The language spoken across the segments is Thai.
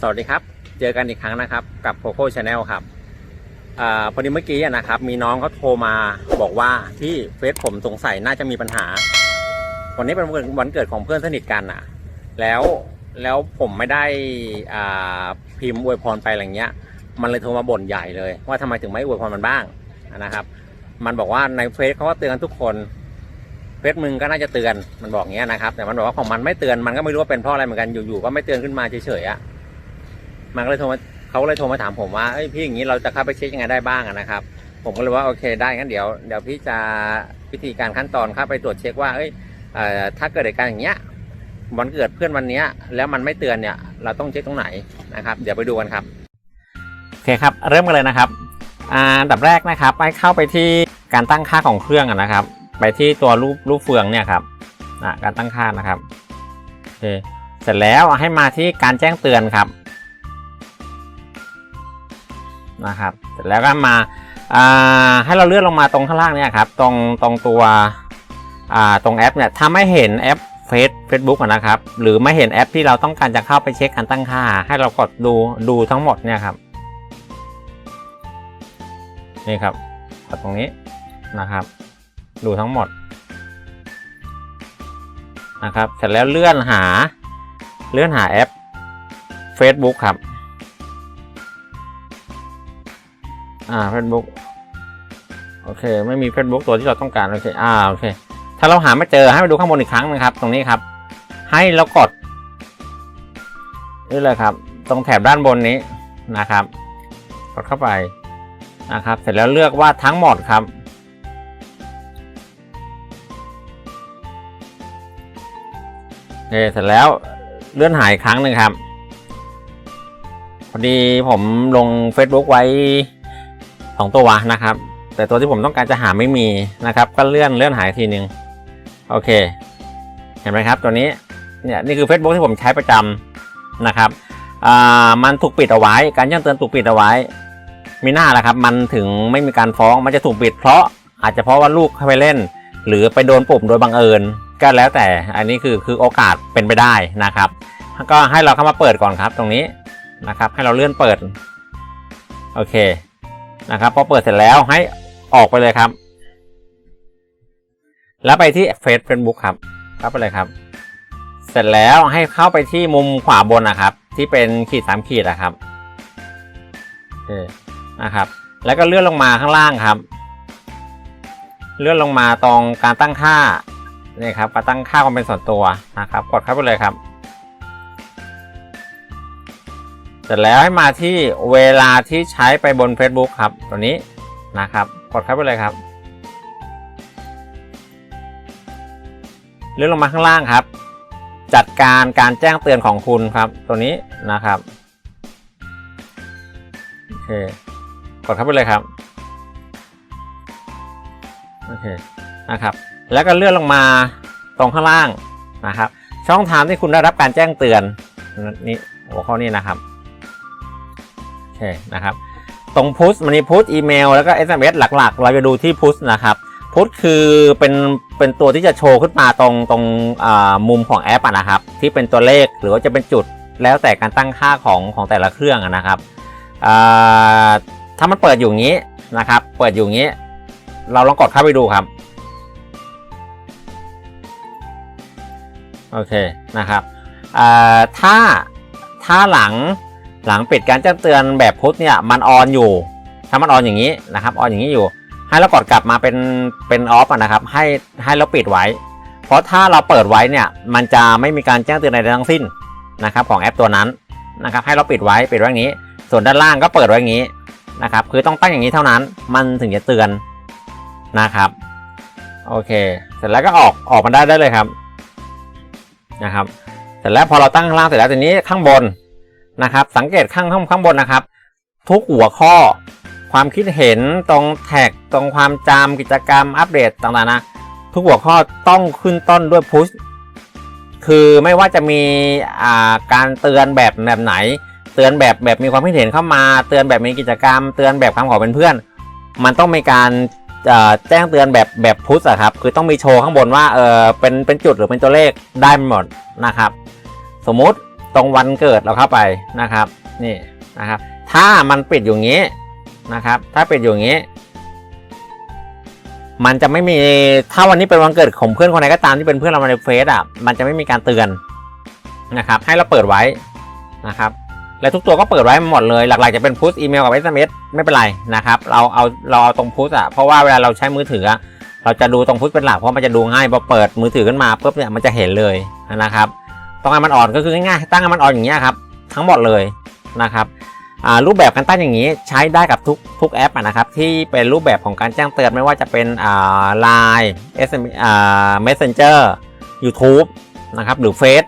สวัสดีครับ เจอกันอีกครั้งนะครับ กับ Coco Channel ครับอาพอดีเมื่อกี้นะครับ มีน้องเขาโทรมาบอกว่าที่เฟซผมสงสัยน่าจะมีปัญหา วันนี้เป็นวันวันเกิดของเพื่อนสนิทกันอะ แล้วแล้วผมไม่ได้อ่าพิมพ์อวยพรไปอะไรเงี้ย มันเลยโทรมาบ่นใหญ่เลย ว่าทำไมถึงไม่อวยพรมันบ้างนะครับ มันบอกว่าในเฟซเขาก็เตือนกันทุกคนเฟซมึงก็น่าจะเตือนมันบอกเงี้ยนะครับ แต่มันบอกว่าของมันไม่เตือนมันก็ไม่รู้ว่าเป็นเพราะอะไรเหมือนกันอยู่ๆก็ไม่เตือนขึ้นมาเฉยๆอะ มันก็เลยโทรมาเขาเลยโทรมาถามผมว่าเอ้ยพี่อย่างนี้เราจะเข้าไปเช็คยังไงได้บ้างอะนะครับ ผมก็เลยว่าโอเคได้งั้นเดี๋ยวเดี๋ยวพี่จะวิธีการขั้นตอนเข้าไปตรวจเช็คว่าเอ้ยเอ่อถ้าเกิดเหตุการณ์อย่างเงี้ยวันเกิดเพื่อนวันเนี้ยแล้วมันไม่เตือนเนี่ยเราต้องเช็คตรงไหนนะครับ เดี๋ยวไปดูกันครับโอเคครับเริ่มกันเลยนะครับอ่าอันดับแรกนะครับไปเข้าไปที่การตั้งค่าของเครื่องนะครับ ไปที่ตัวรูปรูปเฟืองเนี่ยครับการตั้งค่านะครับโอเคเสร็จแล้วให้มาที่การแจ้งเตือนครับ นะครับ เสร็จแล้วก็มาให้เราเลื่อนลงมาตรงข้างล่างเนี่ยครับ ตรงตรงตัวตรงแอปเนี่ยถ้าไม่เห็นแอปเฟซเฟซบุ๊กนะครับ หรือไม่เห็นแอปที่เราต้องการจะเข้าไปเช็คการตั้งค่า ให้เรากดดูดูทั้งหมดเนี่ยครับ นี่ครับกดตรงนี้นะครับ ดูทั้งหมดนะครับ เสร็จแล้วเลื่อนหาเลื่อนหาแอป Facebook ครับ อ่า Facebook โอเค ไม่มี Facebook ตัวที่เราต้องการโอเคอ่าโอเค ถ้าเราหาไม่เจอให้ไปดูข้างบนอีกครั้งนะครับ ตรงนี้ครับ ให้เรากดนี่เลยครับ ตรงแถบด้านบนนี้นะครับกดเข้าไปนะครับ เสร็จแล้วเลือกว่าทั้งหมดครับโอเคเสร็จแล้วเลื่อนหายครั้งหนึ่งครับ พอดีผมลง Facebook ไว้ สองตัวนะครับ แต่ตัวที่ผมต้องการจะหาไม่มีนะครับ ก็เลื่อนเลื่อนหายทีหนึ่งโอเค เห็นไหมครับ ตัวนี้เนี่ยนี่คือ Facebook ที่ผมใช้ประจำนะครับอ่ามันถูกปิดเอาไว้ การแจ้งเตือนถูกปิดเอาไว้ มีหน้าแหละครับ มันถึงไม่มีการฟ้องมันจะถูกปิด เพราะอาจจะเพราะว่าลูกเข้าไปเล่น หรือไปโดนปุ่มโดยบังเอิญก็แล้วแต่อันนี้คือคือโอกาสเป็นไปได้นะครับ ก็ให้เราเข้ามาเปิดก่อนครับตรงนี้นะครับ ให้เราเลื่อนเปิด โอเค นะครับพอเปิดเสร็จแล้วให้ออกไปเลยครับ แล้วไปที่เฟซเฟซบุ๊กครับเข้าไปเลยครับ เสร็จแล้วให้เข้าไปที่มุมขวาบนนะครับ ที่เป็นขีดสามขีดนะครับโอเคนะครับ แล้วก็เลื่อนลงมาข้างล่างครับ เลื่อนลงมาตรงการตั้งค่านี่ครับการตั้งค่าความเป็นส่วนตัวนะครับ กดเข้าไปเลยครับ เสร็จแล้วให้มาที่เวลาที่ใช้ไปบน Facebook ครับ ตัวนี้นะครับกดเข้าไปเลยครับเลื่อนลงมาข้างล่างครับ จัดการการแจ้งเตือนของคุณครับ ตัวนี้นะครับโอเคกดเข้าไปเลยครับโอเคนะครับ แล้วก็เลื่อนลงมาตรงข้างล่างนะครับ ช่องทางที่คุณได้รับการแจ้งเตือนนี่หัวข้อนี้นะครับ เคนะครับ ตรงพุชมันมีพุชอีเมลแล้วก็ SMS หลักๆ เราจะดูที่พุชนะครับพุชคือเป็นเป็นตัวที่จะโชว์ขึ้นมาตรงตรงมุมของแอปนะครับ ที่เป็นตัวเลขหรือว่าจะเป็นจุดแล้วแต่การตั้งค่าของของแต่ละเครื่องนะครับถ้ามันเปิดอยู่งี้นะครับ เปิดอยู่งี้ เราลองกดเข้าไปดูครับโอเคนะครับถ้าถ้าหลัง หลังปิดการแจ้งเตือนแบบพุทธเนี่ย มันออนอยู่ ถ้ามันออนอย่างนี้นะครับ ออนอย่างนี้อยู่ ให้เรากดกลับมาเป็นเป็นออฟนะครับ ให้ให้เราปิดไว้ เพราะถ้าเราเปิดไว้เนี่ย มันจะไม่มีการแจ้งเตือนใดทั้งสิ้นนะครับ ของแอปตัวนั้นนะครับ ให้เราปิดไว้ปิดไว้อย่างนี้ ส่วนด้านล่างก็เปิดไว้อย่างนี้นะครับ คือต้องตั้งอย่างนี้เท่านั้น มันถึงจะเตือนนะครับ โอเค เสร็จแล้วก็ออกออกมาได้ได้เลยครับนะครับ เสร็จแล้วพอเราตั้งข้างล่างเสร็จแล้วทีนี้ข้างบน นะครับ สังเกตข้างข้างข้างบนนะครับ ทุกหัวข้อ ความคิดเห็นตรงแท็กตรงความจำกิจกรรมอัปเดตต่างๆนะ ทุกหัวข้อต้องขึ้นต้นด้วยพุชคือไม่ว่าจะมีการเตือนแบบแบบไหน เตือนแบบแบบมีความคิดเห็นเข้ามา เตือนแบบมีกิจกรรม เตือนแบบคำขอเป็นเพื่อน มันต้องมีการแจ้งเตือนแบบแบบพุชอะครับ คือต้องมีโชว์ข้างบนว่าเออเป็นเป็นจุดหรือเป็นตัวเลขได้หมดนะครับ สมมุติ ตรงวันเกิดเราเข้าไปนะครับนี่นะครับ ถ้ามันปิดอยู่างนี้นะครับ ถ้าปิดอยู่างนี้ มันจะไม่มีถ้าวันนี้เป็นวันเกิดของเพื่อนคนไหนก็ตามที่เป็นเพื่อนเราในเฟซอะมันจะไม่มีการเตือนนะครับ ให้เราเปิดไว้นะครับและทุกตัวก็เปิดไว้หมดเลย หลักๆจะเป็นพุชอีเมลกับ SMS ไม่เป็นไรนะครับ เราเอาเราเอาตรงพุชอะเพราะว่าเวลาเราใช้มือถือ เราจะดูตรงพุชเป็นหลักเพราะมันจะดูง่ายพอเปิดมือถือขึ้นมาปุ๊บเนี่ยมันจะเห็นเลยนะครับ ต้องให้มันอ่อนก็คือง่ายๆตั้งให้มันอ่อนอย่างเงี้ยครับทั้งหมดเลยนะครับรูปแบบการตั้งอย่างนี้ใช้ได้กับทุกทุกแอปนะครับที่เป็นรูปแบบของการแจ้งเตือนไม่ว่าจะเป็นอ่า Line SM อ่า Messenger YouTube นะครับหรือเฟซ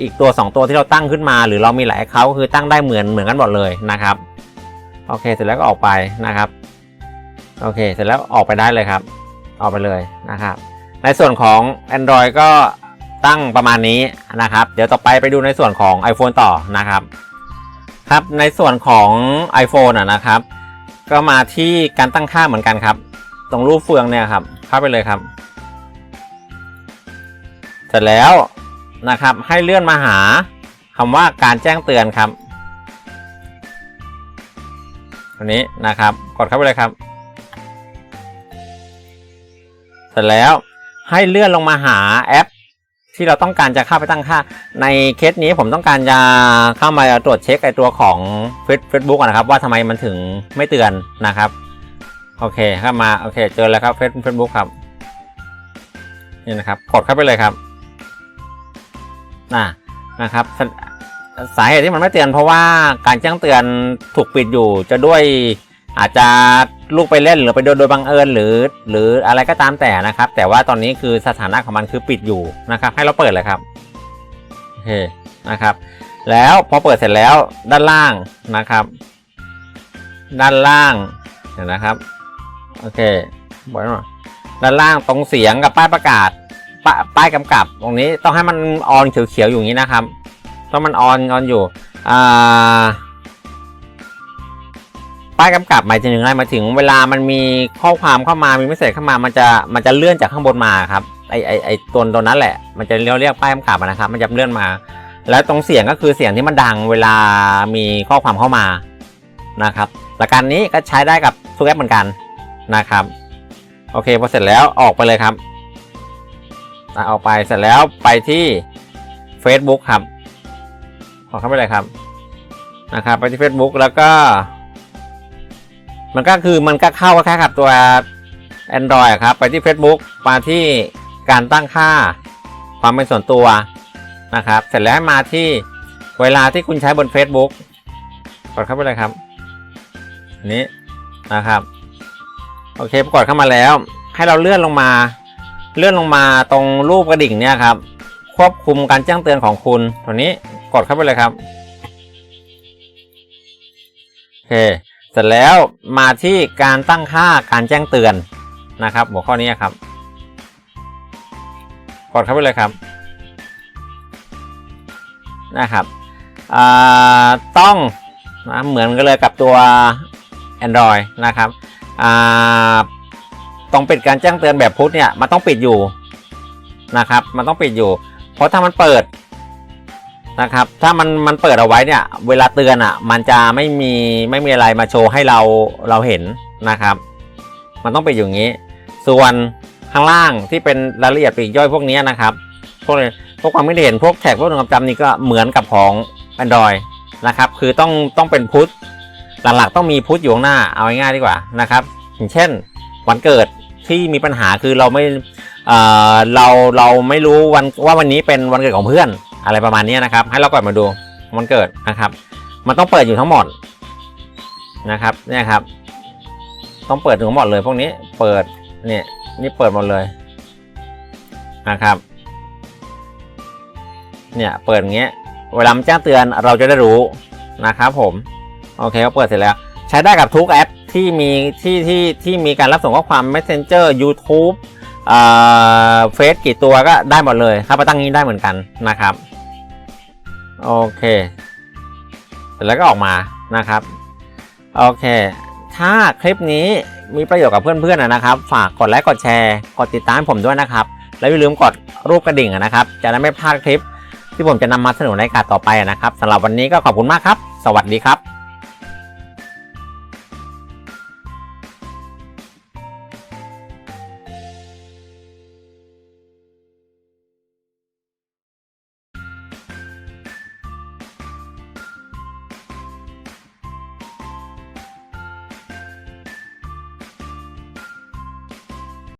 อีกตัว 2 ตัวที่เราตั้งขึ้นมา หรือเรามีหลายเขาคือตั้งได้เหมือนเหมือนกันหมดเลยนะครับโอเคเสร็จแล้วก็ออกไปนะครับโอเคเสร็จแล้วออกไปได้เลยครับ ออกไปเลยนะครับ ในส่วนของ Android ก็ ตั้งประมาณนี้นะครับ เดี๋ยวต่อไปไปดูในส่วนของ iPhone ต่อนะครับ ครับในส่วนของ iPhone อะนะครับ ก็มาที่การตั้งค่าเหมือนกันครับ ตรงรูปเฟืองเนี่ยครับ เข้าไปเลยครับเสร็จแล้วนะครับให้เลื่อนมาหาคำว่าการแจ้งเตือนครับอันนี้นะครับ กดเข้าไปเลยครับ เสร็จแล้วให้เลื่อนลงมาหาแอป ที่เราต้องการจะเข้าไปตั้งค่า ในเคสนี้ผมต้องการจะเข้ามาตรวจเช็คไอตัวของเฟซบุ๊กนะครับ ว่าทำไมมันถึงไม่เตือนนะครับโอเคเข้ามาโอเคเจอแล้วครับเฟซเฟซบุ๊กครับนี่นะครับกดเข้าไปเลยครับน่ะนะครับสาเหตุที่มันไม่เตือนเพราะว่าการแจ้งเตือนถูกปิดอยู่จะด้วยอาจจะ ลูกไปเล่นหรือไปโดนโดยบังเอิญหรือ หรืออะไรก็ตามแต่นะครับ แต่ว่าตอนนี้คือสถานะของมันคือปิดอยู่นะครับ ให้เราเปิดเลยครับโอเคนะครับ แล้วพอเปิดเสร็จแล้วด้านล่างนะครับ ด้านล่างเห็นนะครับโอเคบอกหน่อยด้านล่างตรงเสียงกับป้ายประกาศป้าป้ายกำกับ ตรงนี้ต้องให้มันออนเขียวๆอยู่อย่างนี้นะครับ ต้องมันออนออนอยู่อ่า ป้ายกำกับหมายถึงอะไรมาถึงเวลามันมีข้อความเข้ามามีเมสเซจเข้ามามันจะมันจะเลื่อนจากข้างบนมาครับไอไอไอตัวตัวนั้นแหละ มันจะเรียกเรียกป้ายกำกับนะครับ มันจะเลื่อนมา แล้วตรงเสียงก็คือเสียงที่มันดังเวลามีข้อความเข้ามานะครับหลักการนี้ก็ใช้ได้กับทุกแอปเหมือนกันนะครับ โอเคพอเสร็จแล้วออกไปเลยครับอะออกไปเสร็จแล้วไปที่ Facebook ครับออเข้าไปเลยครับนะครับ ไปที่ Facebook แล้วก็ มันก็คือมันก็เข้าคล้ายๆกับตัว Android ครับ ไปที่ Facebook มาที่การตั้งค่าความเป็นส่วนตัวนะครับ เสร็จแล้วให้มาที่เวลาที่คุณใช้บน Facebook กดเข้าไปเลยครับนี้นะครับ โอเคกดเข้ามาแล้ว ให้เราเลื่อนลงมา เลื่อนลงมาตรงรูปกระดิ่งเนี่ยครับ ควบคุมการแจ้งเตือนของคุณตัวนี้กดเข้าไปเลยครับโอเค ร็จแล้วมาที่การตั้งค่าการแจ้งเตือนนะครับ หัวข้อนี้ครับ กดเข้าไปเลยครับนะครับต้องนะเหมือนกันเลยกับตัว Android นะครับต้องปิดการแจ้งเตือนแบบพุทธเนี่ยมันต้องปิดอยู่นะครับ มันต้องปิดอยู่ เพราะถ้ามันเปิด นะครับ ถ้ามันมันเปิดเอาไว้เนี่ย เวลาเตือนอะ มันจะไม่มีไม่มีอะไรมาโชว์ให้เราเราเห็นนะครับ มันต้องเป็นอย่างนี้ ส่วนข้างล่างที่เป็นรายละเอียดปลีกย่อยพวกนี้นะครับ พวกพวกความไม่เห็นพวกแท็กพวกความจำนี่ก็เหมือนกับของ Android นะครับ คือต้องต้องเป็นพุทหลักๆต้องมีพุทอยู่ข้างหน้าเอาง่ายๆดีกว่านะครับ อย่างเช่น วันเกิดที่มีปัญหาคือเราไม่เอ่อเราเราไม่รู้วันว่าวันนี้เป็นวันเกิดของเพื่อน อะไรประมาณนี้นะครับ ให้เรากดมาดูวันเกิดนะครับ มันต้องเปิดอยู่ทั้งหมดนะครับเนี่ยครับ ต้องเปิดทั้งหมดเลย พวกนี้เปิดเนี่ยนี่เปิดหมดเลยนะครับ เนี่ยเปิดอย่างเงี้ยเวลามันแจ้งเตือนเราจะได้รู้นะครับผมโอเคก็เปิดเสร็จแล้ว ใช้ได้กับทุกแอปที่มีที่ที่ที่มีการรับส่งข้อความ Messenger YouTube เอ่อเฟซกี่ตัวก็ได้หมดเลยครับมาตั้งนี้ได้เหมือนกันนะครับ โอเค เสร็จแล้วก็ออกมานะครับ โอเค ถ้าคลิปนี้มีประโยชน์กับเพื่อนๆนะครับ ฝากกดไลค์กดแชร์ กดติดตามให้ผมด้วยนะครับ แล้วอย่าลืมกดรูปกระดิ่งนะครับ จะได้ไม่พลาดคลิปที่ผมจะนำมาเสนอในรายการต่อไปนะครับสำหรับวันนี้ก็ขอบคุณมากครับ สวัสดีครับ